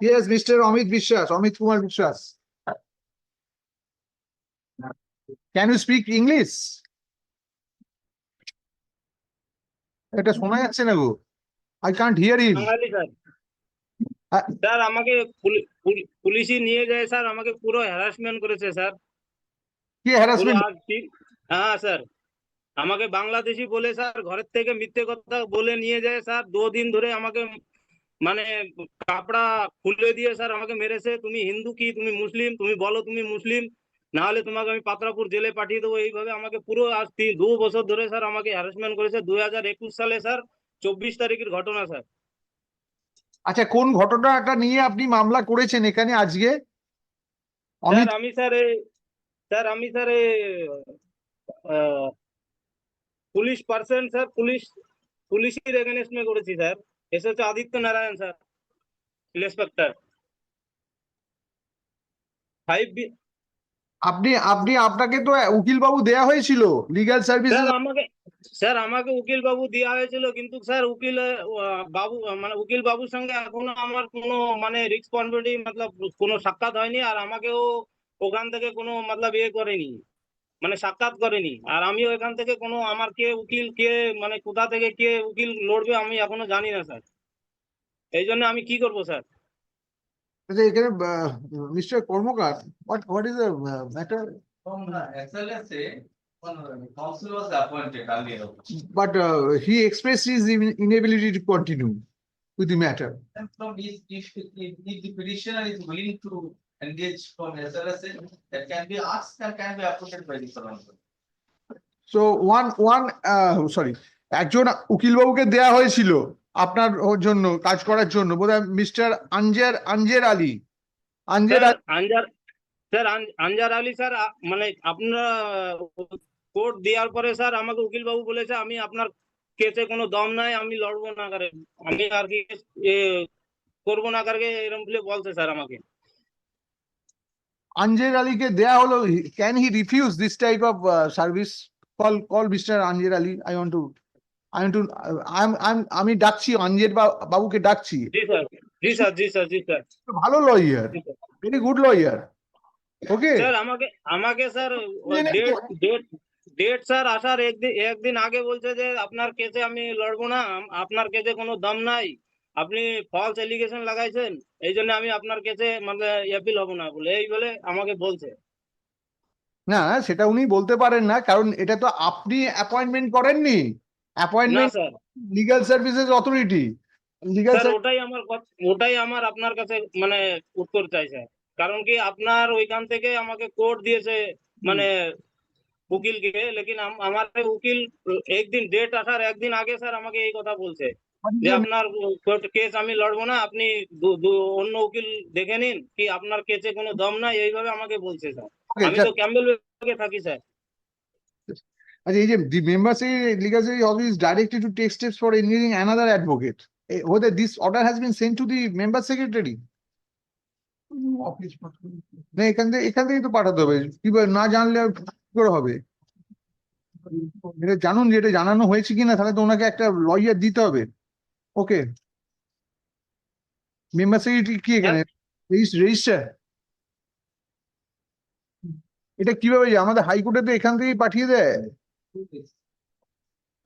Yes, Mr. Amit Vishwas, Amit Kumar Vishwas. Can you speak English? এটা শোনা যাচ্ছে না গো I can't hear you sir আমাকে পুলি- পুলি- নিয়ে যায় স্যার আমাকে পুরো হ্যারাসমেন্ট করেছে স্যার কি হ্যারাসমেন্ট হ্যাঁ স্যার আমাকে বাংলাদেশি বলে স্যার ঘরের থেকে মিথ্যে কথা বলে নিয়ে যায় স্যার দুদিন ধরে আমাকে মানে কাপড়া খুলে দিয়ে স্যার আমাকে মেরেছে তুমি হিন্দু কি তুমি মুসলিম তুমি বলো তুমি মুসলিম না হলে তোমাকে আমি পাত্রাপুর জেলে পাঠিয়ে দেবো। এইভাবে আমাকে পুরো আজ তিন দু বছর ধরে স্যার আমাকে হ্যারাসমেন্ট করেছে দুই হাজার একুশ সালে স্যার চব্বিশ তারিখের ঘটনা স্যার। আচ্ছা কোন ঘটনাটা নিয়ে আপনি মামলা করেছেন এখানে আজকে? স্যার আমি স্যার স্যার আমি sir police percent sir police পুলিশের এগেনস্ট করেছি স্যার। এসে হচ্ছে Aditya Narayan sir inspector five B আপনি আপনি আপনাকে তো উকিল বাবু দেয়া হয়েছিল লিগ্যাল সার্ভিস আমাকে স্যার আমাকে উকিল বাবু দেওয়া হয়েছিল কিন্তু স্যার উকিল বাবু মানে উকিল বাবুর সঙ্গে এখনও আমার কোনো মানে রেসপন্সিবিলিটি মতলব কোনো সাক্ষাৎ হয়নি আর আমাকেও ওখান থেকে কোনো মতলব ইয়ে করেনি। মানে সাক্ষাৎ করেনি। আর আমিও এখান থেকে কোনো আমার কে উকিল কে মানে কোথা থেকে কে উকিল লড়বে আমি এখনও জানি না স্যার। এই জন্য আমি কি করব স্যার? এখানে নিশ্চয় Karmakar but he express is inability continue matter engage from SLSA, that can be asked and can be appointed by the. So one one uh, sorry একজন উকিল বাবুকে দেয়া হয়েছিল আপনার ওর জন্য কাজ করার জন্য বোধহয় mister Anjer Anjer Ali Anjer Anjar sir Anjar Ali sir মানে আপনারা কোর্ট দেওয়ার পরে স্যার আমাকে উকিল বাবু বলেছে আমি আপনার কেসে কোনো দম নাই আমি লড়বো না করে আমি আর কি করব না করে এরকম বলে বলছে স্যার আমাকে আঞ্জের আলীকে দেয়া হলো can he refuse this type of service call call mister Anjer Ali I want to I want to আমি ডাকছি আঞ্জের বাবুকে ডাকছি। ভালো lawyer very good lawyer okay sir আমাকে আমাকে sir date date date sir আসার একদিন একদিন আগে বলছে যে আপনার কেসে আমি লড়বো না আপনার কেসে কোনো দম নাই। আপনি ফলস এলিগেশন লাগাইছেন এই জন্য আমি আপনার কেসে মানে অ্যাপিল হব না বলে এই বলে আমাকে বলছে। না সেটা উনি বলতে পারেন না কারণ এটা তো আপনি অ্যাপয়েন্টমেন্ট করেননি। Appointment legal services authority legal sir ওটাই আমার ওটাই আমার আপনার কাছে মানে উত্তর চাই স্যার কারণ কি আপনার ওইখান থেকে আমাকে কোর্ট দিয়েছে মানে উকিলকে লেকিন আম- আমার উকিল একদিন ডেট আসার একদিন আগে স্যার আমাকে এই কথা বলছে। যে আপনার কেস আমি লড়বো না আপনি অন্য উকিল দেখে নিন কি আপনার কেসে কোনো দম নাই এইভাবে আমাকে বলছে স্যার। আমি তো ক্যাম্বেল থাকি স্যার। আচ্ছা এই যে member secretary legal secretary always directed to take steps for engaging another advocate whether this order has been sent to the member secretary. না এখান থেকে এখান থেকেই তো পাঠাতে হবে। কি না জানলে কি করে হবে? এটা জানুন যে এটা জানানো হয়েছে কিনা তাহলে তো ওনাকে একটা লয়ার দিতে হবে। ওকে মেম্বার সেক্রেটারি কি এখানে রেজিস্টার এটা কীভাবে যায়? আমাদের হাইকোর্টে তো এখান থেকেই পাঠিয়ে দেয়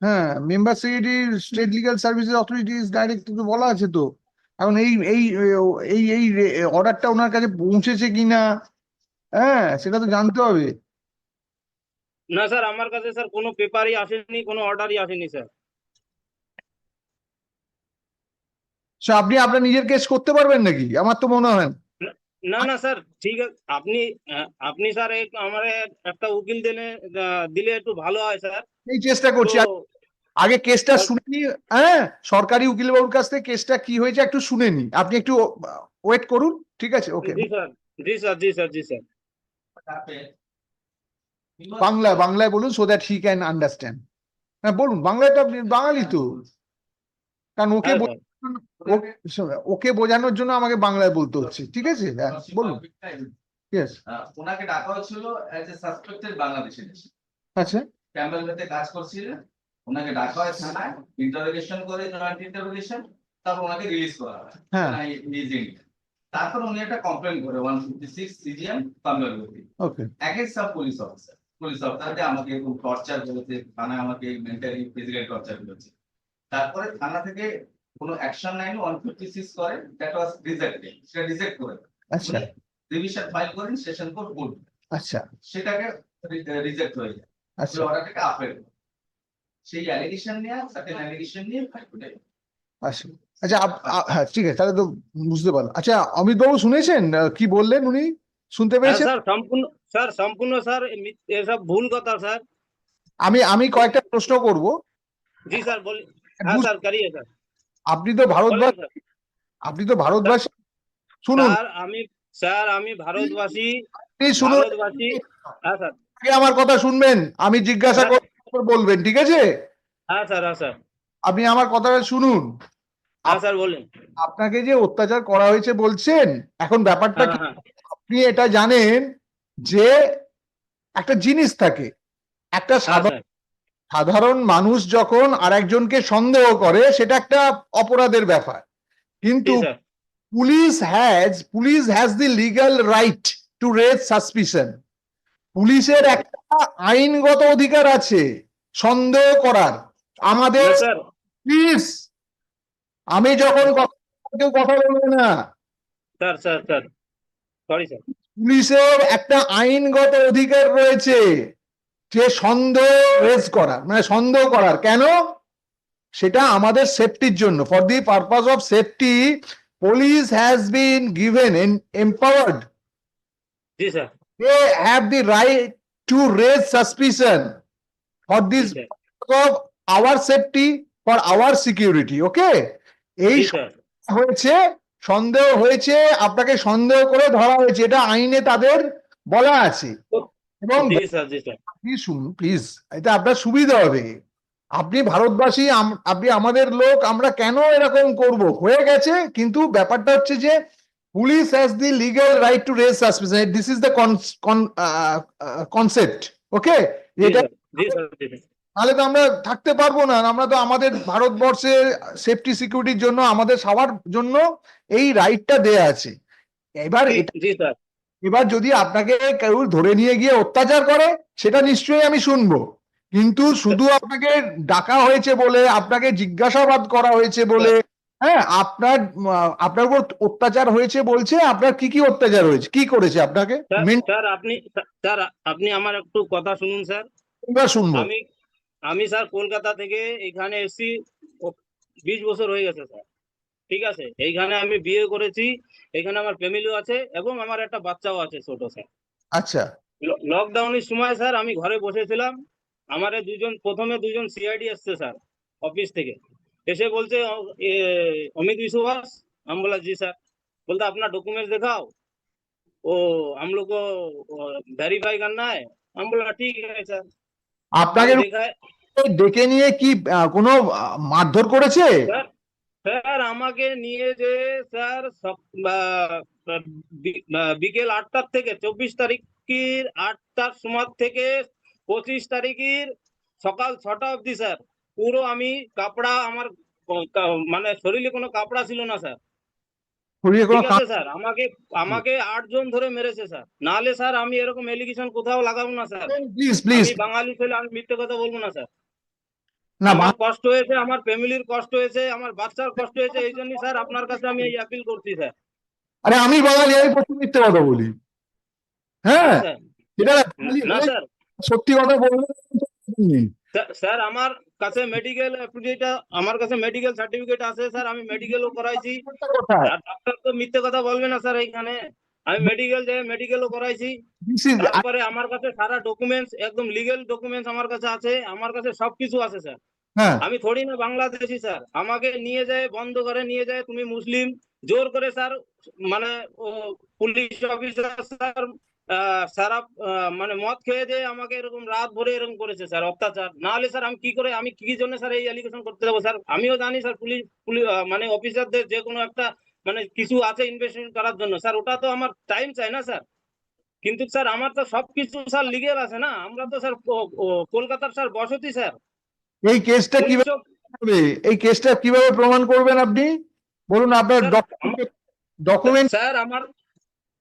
হ্যাঁ member secretary state legal services authorities direct তো বলা আছে তো এখন এই এই এই এই অর্ডারটা ওনার কাছে পৌঁছেছে কিনা হ্যাঁ সেটা তো জানতে হবে। না স্যার আমার কাছে স্যার কোনো পেপারই আসেনি কোনো অর্ডারই আসেনি স্যার। সো আপনি আপনার নিজের কেস করতে পারবেন নাকি? আমার তো মনে হয় না। না স্যার ঠিক আছে। আপনি আপনি স্যার আমার একটা উকিল দিলে দিলে একটু ভালো হয় স্যার এই চেষ্টা করছি। আগে কেসটা শুনে নি হ্যাঁ সরকারি উকিল বাবুর কাছ থেকে কেসটা কি হয়েছে একটু শুনে নি আপনি একটু ওয়েট করুন ঠিক আছে? ওকে জি স্যার জি স্যার জি স্যার জি বাংলা বাংলায় বলুন so that he can understand হ্যাঁ বলুন বাংলায় তো আপনি বাঙালি তো। কারণ ওকে হ্যাঁ, ওকে বোঝানোর জন্য আমাকে বাংলায় বলতে হচ্ছে ঠিক আছে? হ্যাঁ বলুন। ইয়েস ওনাকে ডাকা হয়েছিল অ্যাজ এ সাসপেক্টেড বাংলাদেশি আচ্ছা। ক্যাম্বেল মেতে কাজ করছিলেন ওনাকে ডাকা হয় থানায় ইন্টারোগেশন করে জয়েন্ট ইন্টারোগেশন তারপর ওনাকে রিলিজ করা হয় হ্যাঁ। তারপর উনি একটা কমপ্লেন করে one fifty six CGM community okay against sub police officer police officer আমাকে এরকম টর্চার করেছে থানায় আমাকে মেন্টালি ফিজিক্যাল টর্চার করেছে। তারপরে থানা থেকে কোনো অ্যাকশন ফিফটি সিক্স করে দ্যাট ওয়াজ রিজেক্টেড সেটা রিজেক্ট করে আচ্ছা। রিভিশন ফাইল করেন সেশন কোর্ট ভুল আচ্ছা। সেটাকে রিজেক্ট হয়ে যায়। আচ্ছা। অর্ডারটাকে আপেল সেই অ্যালিগেশন নিয়ে সার্টেন অ্যালিগেশন নিয়ে হাইকোর্টে আচ্ছা। আচ্ছা হ্যাঁ ঠিক আছে তাহলে তো বুঝতে পারলাম। আচ্ছা অমিত বাবু শুনেছেন? কি বললেন উনি? শুনতে হ্যাঁ পেরেছেন স্যার সম্পূর্ণ স্যার সম্পূর্ণ স্যার এসব ভুল কথা স্যার। আমি আমি কয়েকটা প্রশ্ন করব। জি স্যার বলি। হ্যাঁ স্যার করিয়ে স্যার আপনি তো ভারতবাসী। আপনি তো ভারতবাসী। শুনুন। আমি স্যার আমি ভারতবাসী। আপনি শুনুন। হ্যাঁ আগে আমার কথা শুনবেন। আমি জিজ্ঞাসা তারপর বলবেন ঠিক আছে? হ্যাঁ স্যার হ্যাঁ স্যার। আপনি আমার কথাটা শুনুন। স্যার বলেন। আপনাকে যে অত্যাচার করা হয়েছে বলছেন এখন ব্যাপারটা কি? আপনি এটা জানেন যে একটা জিনিস থাকে। একটা সাধারণ সাধারণ মানুষ যখন আরেকজনকে সন্দেহ করে সেটা একটা অপরাধের ব্যাপার। কিন্তু police has police has the legal right to raise suspicion পুলিশের একটা আইনগত অধিকার আছে সন্দেহ করার। আমাদের প্লিজ আমি যখন কথা কেউ কথা বলবে না। Sir sir sir sorry sir পুলিশের একটা আইনগত অধিকার রয়েছে। যে সন্দেহ রেজ করার মানে সন্দেহ করার কেন? সেটা আমাদের সেফটির জন্য। For the purpose of safety police has been given empowered G sir. They have the right to raise suspicion for this G sir. of our safety for our security okay? এই হয়েছে সন্দেহ হয়েছে আপনাকে সন্দেহ করে ধরা হয়েছে এটা আইনে তাদের বলা আছে। এবং আপনি শুনুন প্লিজ এটা আপনার সুবিধা হবে। আপনি ভারতবাসী আপনি আমাদের লোক আমরা কেন এরকম করব? হয়ে গেছে কিন্তু ব্যাপারটা হচ্ছে যে police has the legal right to raise suspicion this is the concept okay এটা তাহলে তো আমরা থাকতে পারব না আমরা তো আমাদের ভারতবর্ষের সেফটি সিকিউরিটির জন্য আমাদের সবার জন্য এই রাইটটা দেয়া আছে। এবার এবার যদি আপনাকে কেউ ধরে নিয়ে গিয়ে অত্যাচার করে সেটা নিশ্চয়ই আমি শুনব। কিন্তু শুধু আপনাকে ডাকা হয়েছে বলে আপনাকে জিজ্ঞাসাবাদ করা হয়েছে বলে হ্যাঁ আপনার আপনার উপর অত্যাচার হয়েছে বলছে আপনার কি কি অত্যাচার হয়েছে কি করেছে আপনাকে? স্যার আপনি স্যার আপনি আমার একটু কথা শুনুন স্যার। এবার শুনব। আমি আমি স্যার কলকাতা থেকে এখানে এসেছি বিশ বছর হয়ে গেছে স্যার। ঠিক আছে এইখানে আমি বিয়ে করেছি এখানে আমার ফ্যামিলিও আছে এবং আমার একটা বাচ্চাও আছে ছোট স্যার আচ্ছা ল- লকডাউনের সময় স্যার আমি ঘরে বসেছিলাম আমার এই দুজন প্রথমে দুজন সিআইডি এসছে স্যার অফিস থেকে এসে বলছে "অ- এ, অমিত विश्वास हम बोला जी सर बोलता अपना डॉक्यूमेंट्स दिखाओ ओ हम लोग को वेरीफाई करना है हम बोला ठीक है सर আপনাকে देखा है ডেকে নিয়ে কি আহ, কোনো আহ, মারধর করেছে স্যার স্যার আমাকে নিয়ে যে স্যার বিকেল আটটার থেকে চব্বিশ তারিখের আটটার সময় থেকে পঁচিশ তারিখের সকাল ছটা অবধি স্যার। পুরো আমি কাপড়া আমার মানে শরীরে কোনো কাপড়া ছিল না স্যার। স্যার আমাকে আমাকে আটজন ধরে মেরেছে স্যার। নাহলে স্যার আমি এরকম এলিগেশন কোথাও লাগাবো না স্যার। প্লিজ প্লিজ আমি বাঙালি ছেলে আমি মিথ্যে কথা বলব না স্যার। না আমার কষ্ট হয়েছে আমার ফ্যামিলির কষ্ট হয়েছে আমার বাচ্চার কষ্ট হয়েছে এই জন্যই স্যার আপনার কাছে আমি এই আপিল করছি স্যার। আরে আমি বাঙালি আমি প্রচুর মিথ্যে কথা বলি। হ্যাঁ এটা সত্যি কথা বলব স্যার- স্যার আমার কাছে মেডিকেল আমার কাছে মেডিকেল সার্টিফিকেট আছে স্যার আমি মেডিকেলও করাইছি। ডাক্তার তো মিথ্যে কথা বলবে না স্যার এইখানে। আমি মেডিকেল যাই মেডিকেলও করাইছি। তারপরে আমার কাছে সারা ডকুমেন্টস একদম লিগেল ডকুমেন্টস আমার কাছে আছে। আমার কাছে সবকিছু আছে স্যার আমি থোড়ি না বাংলাদেশি স্যার আমাকে নিয়ে যায় বন্ধ করে নিয়ে যায় তুমি মুসলিম। জোর করে স্যার মানে পুলিশ অফিসার স্যার সারা মানে মদ খেয়ে দিয়ে আমাকে এরকম রাত ভরে এরকম করেছে স্যার অত্যাচার। না হলে স্যার আমি কি করে আমি কি জন্য স্যার এই অ্যালিগেশন করতে যাব স্যার আমিও জানি স্যার পুলিশ পুলিশ মানে অফিসারদের যে কোনো একটা মানে কিছু আছে ইনভেস্টমেন্ট করার জন্য। স্যার ওটা তো আমার টাইম চাই না স্যার। কিন্তু স্যার আমার তো সবকিছু স্যার লিগেল আছে না? আমরা তো স্যার কলকাতার স্যার বসতি স্যার। এই কেসটা কীভাবে এই কেসটা কীভাবে প্রমাণ করবেন আপনি? বলুন আপনার ডকুমেন্ট স্যার আমার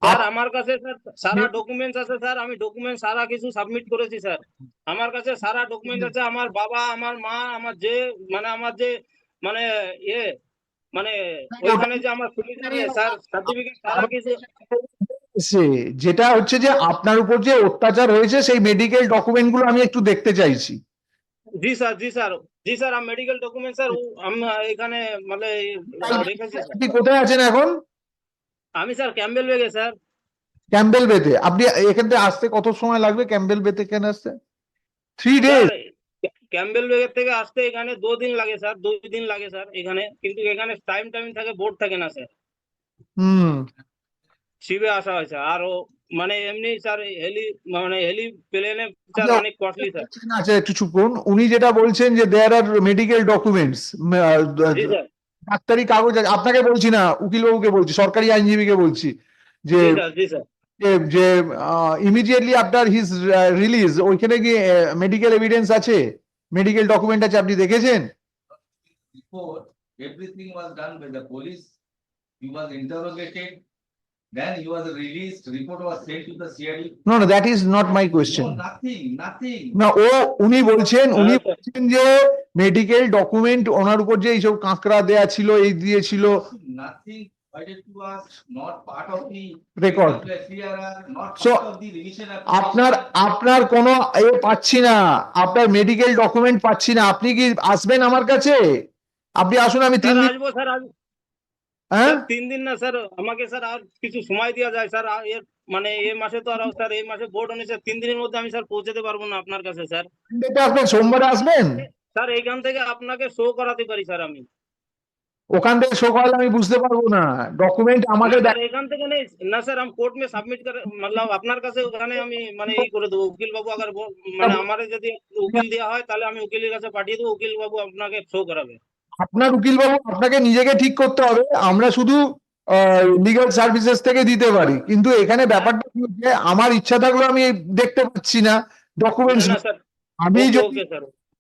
স্যার আমার কাছে স্যার সারা ডকুমেন্টস আছে স্যার। আমি ডকুমেন্ট সারা কিছু সাবমিট করেছি স্যার। আমার কাছে সারা ডকুমেন্ট আছে। আমার বাবা আমার মা আমার যে মানে আমার যে মানে ইয়ে মানে ওইখানে যে আমার সুবিধা নিয়ে স্যার সার্টিফিকেট সারা কিছু সে যেটা হচ্ছে যে আপনার উপর যে অত্যাচার হয়েছে সেই মেডিকেল ডকুমেন্টগুলো আমি একটু দেখতে চাইছি। জি স্যার জি স্যার জি স্যার আমি মেডিকেল ডকুমেন্ট স্যার এখানে মানে রেখেছি। আপনি কোথায় আছেন এখন? আমি স্যার ক্যাম্বেল বেগে স্যার। ক্যাম্বেল বেতে। আপনি এখান থেকে আসতে কত সময় লাগবে ক্যাম্বেল বেতে? কেন আসতে? থ্রি ডেজ ক্যাম্বেল বেগের থেকে আসতে এখানে দু দিন লাগে স্যার দুই দিন লাগে স্যার এখানে। কিন্তু এখানে টাইম টাইম থাকে বোর্ড থাকে না স্যার হুম। শিবে আসা হয় স্যার আর মানে এমনি স্যার হেলি মানে হেলি প্লেনে স্যার আচ্ছা। অনেক কস্টলি স্যার আচ্ছা একটু চুপ করুন। উনি যেটা বলছেন যে দেয়ার আর মেডিকেল ডকুমেন্টস ডাক্তারি কাগজ আপনাকে বলছি না উকিলবাবুকে বলছি সরকারি আইনজীবীকে বলছি। যে স্যার যে- যে ইমিডিয়েটলি আফটার হিজ রিলিজ ওইখানে কি মেডিকেল এভিডেন্স আছে? মেডিকেল ডকুমেন্ট আছে আপনি দেখেছেন? That is not my question nothing nothing না ও উনি বলছেন উনি বলছেন যে মেডিকেল ডকুমেন্ট ওনার উপর যে এইসব কাঁকড়া দেয়া ছিল এই দিয়েছিল nothing provided to us, not part of the. Record. So, part of the revision. আপনার আপনার কোনো এ পাচ্ছি না আপনার মেডিকেল ডকুমেন্ট পাচ্ছি না আপনি কি আসবেন আমার কাছে আপনি আসুন আমি তিন দিন আসব স্যার হ্যাঁ তিন দিন না স্যার আমাকে স্যার আর কিছু সময় দেওয়া যায় স্যার আর এর মানে এই মাসে তো আর স্যার এই মাসে বোর্ড অনুযায়ী তিন দিনের মধ্যে আমি স্যার পৌঁছাতে পারব না আপনার কাছে স্যার আসবেন সোমবারে আসবেন স্যার এইখান থেকে আপনাকে শো করাতে পারি স্যার আমি ওখান থেকে শো করালে আমি বুঝতে পারব না। ডকুমেন্ট আমাকে এখান থেকে নেই। না স্যার আমি কোর্ট মে সাবমিট করে মতলব আপনার কাছে ওখানে আমি মানে এই করে দেবো। উকিল বাবু আগার মানে আমারে যদি উকিল দেওয়া হয় তাহলে আমি উকিলের কাছে পাঠিয়ে দেবো। উকিল বাবু আপনাকে শো করাবে। আপনার উকিল বাবু আপনাকে নিজেকে ঠিক করতে হবে। আমরা শুধু লিগাল সার্ভিসেস থেকে দিতে পারি। কিন্তু এখানে ব্যাপারটা কি হচ্ছে আমার ইচ্ছা থাকলেও আমি দেখতে পাচ্ছি না। ডকুমেন্টস আমি যদি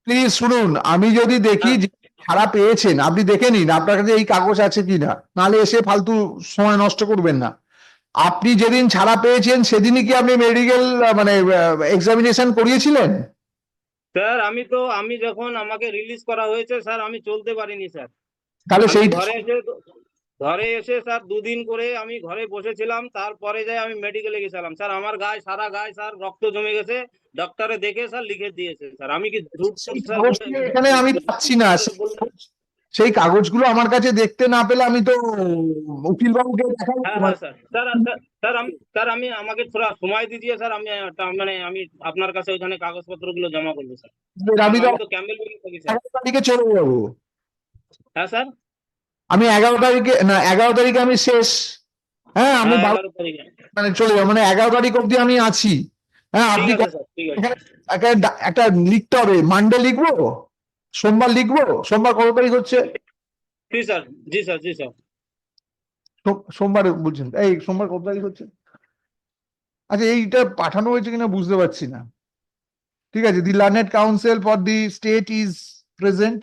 প্লিজ শুনুন আমি যদি দেখি হ্যাঁ। যে ছাড়া পেয়েছেন আপনি দেখে নিন আপনার কাছে এই কাগজ আছে কিনা নাহলে এসে ফালতু সময় নষ্ট করবেন না। আপনি যেদিন ছাড়া পেয়েছেন সেদিনই কি আপনি মেডিকেল মানে এক্সামিনেশন করিয়েছিলেন? স্যার আমি তো আমি যখন আমাকে রিলিজ করা হয়েছে স্যার আমি চলতে পারিনি স্যার। তাহলে সেই ঘরে এসে স্যার দুদিন করে আমি ঘরে বসেছিলাম তারপরে যাই আমি মেডিকেলে গেছিলাম। স্যার আমার গায়ে সারা গায়ে স্যার রক্ত জমে গেছে। ডক্টরে দেখে স্যার লিখে দিয়েছে স্যার। আমি কি এখানে আমি পাচ্ছি না। সেই কাগজগুলো আমার কাছে দেখতে না পেলে আমি তো উকিল বাবুকে হ্যাঁ হ্যাঁ স্যার। স্যার আমি আমাকে থোড়া সময় দিয়ে স্যার আমি মানে আমি আপনার কাছে ওইখানে কাগজপত্রগুলো জমা করব স্যার। আমি তো ক্যাম্বেল থাকি স্যার। তারিখে চলে যাব। হ্যাঁ স্যার। আমি এগারো তারিখে না এগারো তারিখে আমি শেষ। হ্যাঁ আমি হ্যাঁ, মানে চলে যাব মানে এগারো তারিখ অব্দি আমি আছি। হ্যাঁ আপনি একটা একটা লিখতে হবে মানডে লিখব? সোমবার লিখব? সোমবার কত তারিখ হচ্ছে? জি স্যার জি স্যার জি স্যার। সোমবার বলছেন এই সোমবার কত তারিখ হচ্ছে? আচ্ছা এইটা পাঠানো হয়েছে কিনা বুঝতে পারছি না। ঠিক আছে the learned counsel for the state is present.